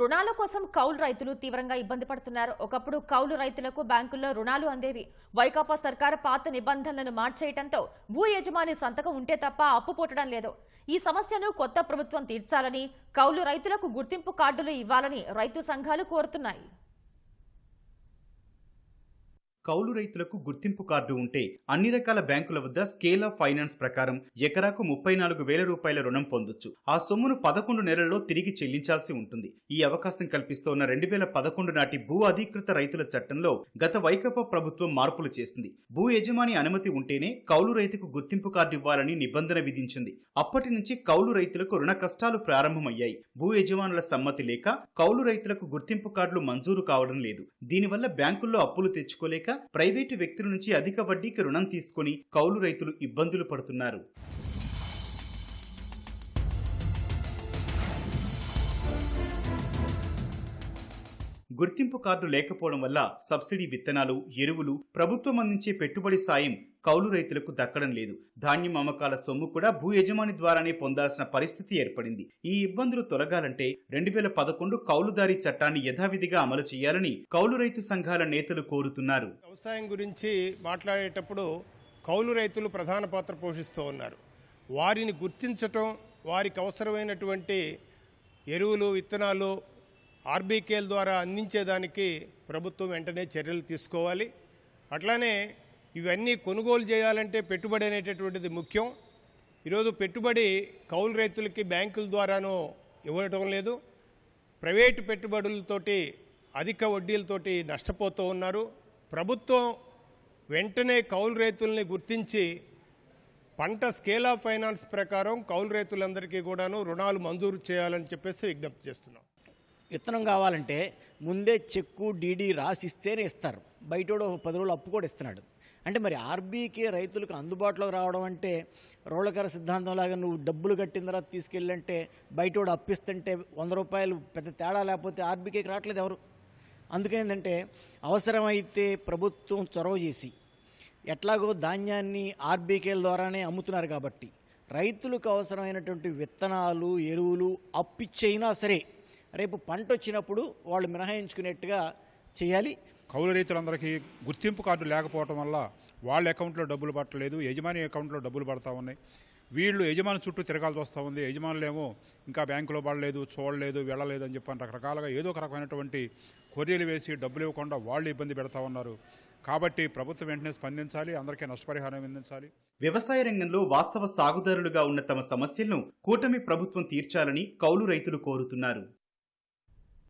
రుణాల కోసం కౌలు రైతులు తీవ్రంగా ఇబ్బంది పడుతున్నారు. ఒకప్పుడు కౌలు రైతులకు బ్యాంకుల్లో రుణాలు అందేవి. వైకాపా సర్కార్ పాత నిబంధనలను మార్చేయడంతో భూ యజమాని సంతకం ఉంటే తప్ప అప్పు పుట్టడం లేదు. ఈ సమస్యను కొత్త ప్రభుత్వం తీర్చాలని కౌలు రైతులకు గుర్తింపు కార్డులు ఇవ్వాలని రైతు సంఘాలు కోరుతున్నాయి. కౌలు రైతులకు గుర్తింపు కార్డు ఉంటే అన్ని రకాల బ్యాంకుల వద్ద స్కేల్ ఆఫ్ ఫైనాన్స్ ప్రకారం ఎకరాకు ముప్పై నాలుగు వేల రూపాయల రుణం పొందొచ్చు. ఆ సొమ్మును పదకొండు నెలల్లో తిరిగి చెల్లించాల్సి ఉంటుంది. ఈ అవకాశం కల్పిస్తోన్న రెండు వేల పదకొండు నాటి భూ అధీకృత రైతుల చట్టంలో గత వైకాపా ప్రభుత్వం మార్పులు చేసింది. భూ యజమాని అనుమతి ఉంటేనే కౌలు రైతుకు గుర్తింపు కార్డు ఇవ్వాలని నిబంధన విధించింది. అప్పటి నుంచి కౌలు రైతులకు రుణ కష్టాలు ప్రారంభమయ్యాయి. భూ యజమానుల సమ్మతి లేక కౌలు రైతులకు గుర్తింపు కార్డులు మంజూరు కావడం లేదు. దీనివల్ల బ్యాంకుల్లో అప్పులు తెచ్చుకోలేక ప్రైవేటు వ్యక్తుల నుంచి అధిక వడ్డీకి రుణం తీసుకుని కౌలు రైతులు ఇబ్బందులు పడుతున్నారు. గుర్తింపు కార్డు లేకపోవడం వల్ల సబ్సిడీ విత్తనాలు ఎరువులు ప్రభుత్వం అందించే పెట్టుబడి సాయం కౌలు రైతులకు దక్కడం లేదు. ధాన్యం అమ్మకాల సొమ్ము కూడా భూ యజమాని ద్వారానే పొందాల్సిన పరిస్థితి ఏర్పడింది. ఈ ఇబ్బందులు తొలగాలంటే రెండు వేల పదకొండు కౌలుదారీ చట్టాన్ని యథావిధిగా అమలు చేయాలని కౌలు రైతు సంఘాల నేతలు కోరుతున్నారు. వ్యవసాయం గురించి మాట్లాడేటప్పుడు కౌలు రైతులు ప్రధాన పాత్ర పోషిస్తూ ఉన్నారు. వారిని గుర్తించటం వారికి అవసరమైనటువంటి ఎరువులు విత్తనాలు ఆర్బీకేల ద్వారా అందించేదానికి ప్రభుత్వం వెంటనే చర్యలు తీసుకోవాలి. అట్లానే ఇవన్నీ కొనుగోలు చేయాలంటే పెట్టుబడి అనేటటువంటిది ముఖ్యం. ఈరోజు పెట్టుబడి కౌలు రైతులకి బ్యాంకుల ద్వారానూ ఇవ్వటం లేదు. ప్రైవేటు పెట్టుబడులతోటి అధిక వడ్డీలతోటి నష్టపోతూ ఉన్నారు. ప్రభుత్వం వెంటనే కౌలు రైతుల్ని గుర్తించి పంట స్కేల్ ఆఫ్ ఫైనాన్స్ ప్రకారం కౌలు రైతులందరికీ కూడాను రుణాలు మంజూరు చేయాలని చెప్పేసి విజ్ఞప్తి చేస్తున్నాం. విత్తనం కావాలంటే ముందే చెక్కు డీడీ రాసిస్తేనే ఇస్తారు. బయటోడు పది రోజులు అప్పు కూడా ఇస్తున్నాడు. అంటే మరి ఆర్బీకే రైతులకు అందుబాటులోకి రావడం అంటే రోళ్ళకర సిద్ధాంతం లాగా నువ్వు డబ్బులు కట్టిన తర్వాత తీసుకెళ్ళంటే బయటోడు అప్పిస్తుంటే వంద రూపాయలు పెద్ద తేడా లేకపోతే ఆర్బీకేకి రావట్లేదు ఎవరు? అందుకేంటంటే అవసరమైతే ప్రభుత్వం చొరవ చేసి ఎట్లాగో ధాన్యాన్ని ఆర్బీకేల ద్వారానే అమ్ముతున్నారు కాబట్టి రైతులకు అవసరమైనటువంటి విత్తనాలు ఎరువులు అప్పిచ్చైనా సరే రేపు పంట వచ్చినప్పుడు వాళ్ళు మినహాయించుకునేట్టుగా చేయాలి. కౌలు రైతులందరికీ గుర్తింపు కార్డు లేకపోవడం వల్ల వాళ్ళ అకౌంట్లో డబ్బులు పట్టలేదు యజమాని అకౌంట్లో డబ్బులు పడతా ఉన్నాయి. వీళ్ళు యజమాని చుట్టూ తిరగాల్సి వస్తూ ఉంది. యజమానులేమో ఇంకా బ్యాంకులో పడలేదు చూడలేదు వెళ్ళలేదు అని చెప్పి రకరకాలుగా ఏదో ఒక రకమైనటువంటి కొర్రీలు వేసి డబ్బులు ఇవ్వకుండా వాళ్ళు ఇబ్బంది పెడతా ఉన్నారు. కాబట్టి ప్రభుత్వం వెంటనే స్పందించాలి అందరికీ నష్టపరిహారం అందించాలి. వ్యవసాయ రంగంలో వాస్తవ సాగుదారులుగా ఉన్న తమ సమస్యలను కూటమి ప్రభుత్వం తీర్చాలని కౌలు రైతులు కోరుతున్నారు.